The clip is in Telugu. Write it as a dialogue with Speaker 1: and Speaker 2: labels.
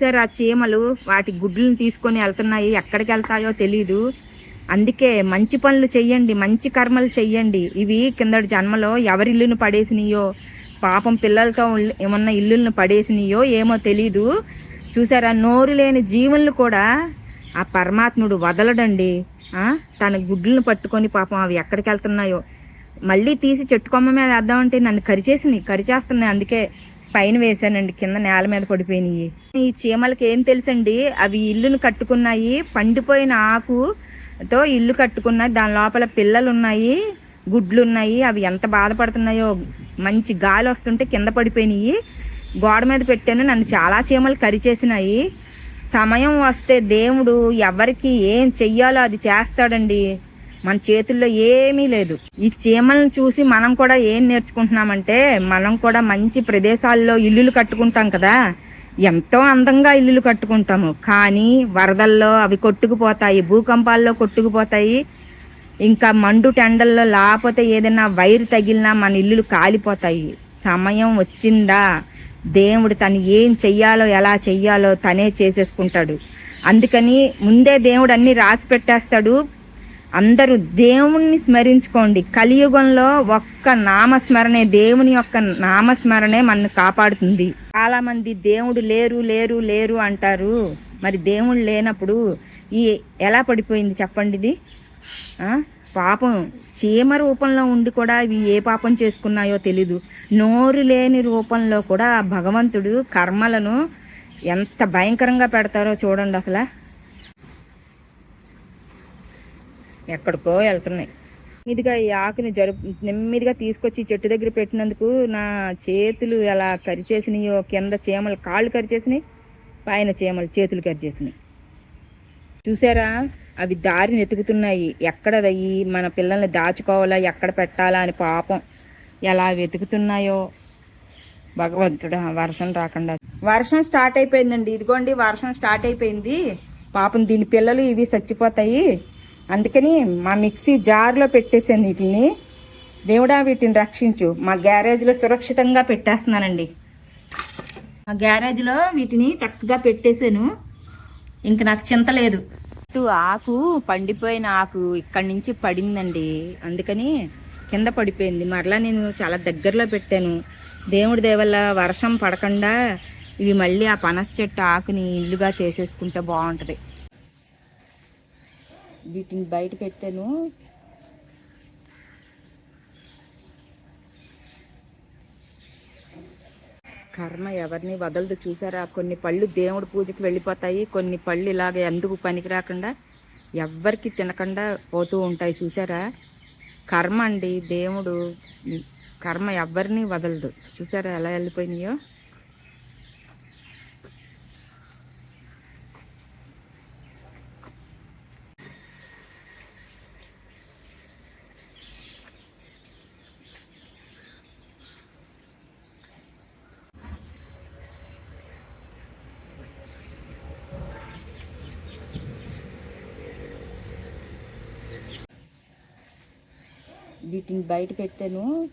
Speaker 1: సరే ఆ చీమలు వాటి గుడ్లను తీసుకొని వెళ్తున్నాయి. ఎక్కడికి వెళ్తాయో తెలీదు. అందుకే మంచి పనులు చెయ్యండి మంచి కర్మలు చెయ్యండి. ఇవి కిందటి జన్మలో ఎవరి ఇల్లును పడేసినాయో పాపం పిల్లలతో ఏమన్నా ఇల్లులను పడేసినాయో ఏమో తెలీదు. చూసారా నోరు లేని జీవులను కూడా ఆ పరమాత్ముడు వదలడండి. తన గుడ్లను పట్టుకొని పాపం అవి ఎక్కడికి వెళ్తున్నాయో. మళ్ళీ తీసి చెట్టు కొమ్మ మీద వేద్దామంటే నన్ను కరిచేసినాయి కరిచేస్తున్నాయి. అందుకే పైన వేసానండి కింద నేల మీద పడిపోయినాయి. ఈ చీమలకి ఏం తెలుసండి? అవి ఇల్లును కట్టుకున్నాయి పండిపోయిన ఆకుతో ఇల్లు కట్టుకున్నాయి దాని లోపల పిల్లలు ఉన్నాయి గుడ్లు ఉన్నాయి అవి ఎంత బాధపడుతున్నాయో మంచి గాలి వస్తుంటే కింద పడిపోయినాయి. గోడ మీద పెట్టాను నన్ను చాలా చీమలు కరిచేసినాయి. సమయం వస్తే దేవుడు ఎవరికి ఏం చెయ్యాలో అది చేస్తాడండి. మన చేతుల్లో ఏమీ లేదు. ఈ చీమలను చూసి మనం కూడా ఏం నేర్చుకుంటున్నామంటే మనం కూడా మంచి ప్రదేశాల్లో ఇల్లులు కట్టుకుంటాం కదా. ఎంతో అందంగా ఇల్లులు కట్టుకుంటాము. కానీ వరదల్లో అవి కొట్టుకుపోతాయి భూకంపాల్లో కొట్టుకుపోతాయి. ఇంకా మండు టెండల్లో లేకపోతే ఏదైనా వైర్ తగిలినా మన ఇల్లులు కాలిపోతాయి. సమయం వచ్చిందా? దేవుడు తను ఏం చెయ్యాలో ఎలా చెయ్యాలో తనే చేసేసుకుంటాడు. అందుకని ముందే దేవుడు అన్ని రాసి పెట్టేస్తాడు. అందరూ దేవుణ్ణి స్మరించుకోండి. కలియుగంలో ఒక్క నామస్మరణే దేవుని యొక్క నామస్మరణే మనల్ని కాపాడుతుంది. చాలా మంది దేవుడు లేరు లేరు లేరు అంటారు. మరి దేవుడు లేనప్పుడు ఈ ఎలా పడిపోయింది చెప్పండి ఇది? పాపం చీమ రూపంలో ఉండి కూడా ఇవి ఏ పాపం చేసుకున్నాయో తెలీదు. నోరు లేని రూపంలో కూడా భగవంతుడు కర్మలను ఎంత భయంకరంగా పెడతారో చూడండి అసలు. ఎక్కడికో వెళ్తున్నాయి. నెమ్మదిగా ఈ ఆకుని జరుపు నెమ్మదిగా తీసుకొచ్చి చెట్టు దగ్గర పెట్టినందుకు నా చేతులు ఎలా కరిచేసినాయో కింద చీమలు కాళ్ళు కరిచేసినాయి పైన చీమలు చేతులు కరిచేసినాయి. చూసారా? అవి దారిని వెతుకుతున్నాయి. ఎక్కడ ఈ మన పిల్లల్ని దాచుకోవాలా? ఎక్కడ పెట్టాలా అని పాపం ఎలా వెతుకుతున్నాయో? భగవంతుడా వర్షం రాకుండా. వర్షం స్టార్ట్ అయిపోయిందండి. ఇదిగోండి వర్షం స్టార్ట్ అయిపోయింది. పాపం దీని పిల్లలు ఇవి చచ్చిపోతాయి. అందుకని మా మిక్సీ జార్లో పెట్టేసాను వీటిని. దేవుడా వీటిని రక్షించు. మా గ్యారేజ్లో సురక్షితంగా పెట్టేస్తున్నానండి. మా గ్యారేజ్లో వీటిని చక్కగా పెట్టేశాను. ఇంక నాకు చింత లేదు. ఆకు పండిపోయిన ఆకు ఇక్కడి నుంచి పడిందండి. అందుకని కింద పడిపోయింది. మరలా నేను చాలా దగ్గరలో పెట్టాను. దేవుడి దేవల్ల వర్షం పడకుండా ఇవి మళ్ళీ ఆ పనస చెట్టు ఆకుని ఇల్లుగా చేసేసుకుంటే బాగుంటుంది. వీటిని బయట పెట్టాను. కర్మ ఎవరిని వదలదు చూసారా? కొన్ని పళ్ళు దేవుడి పూజకి వెళ్ళిపోతాయి కొన్ని పళ్ళు ఇలాగ ఎందుకు పనికి రాకుండా ఎవ్వరికి తినకుండా పోతూ ఉంటాయి చూసారా? కర్మ అండి దేవుడు కర్మ ఎవరిని వదలదు. చూసారా ఎలా వెళ్ళిపోయినాయో? వీటిని బయట పెట్టాను.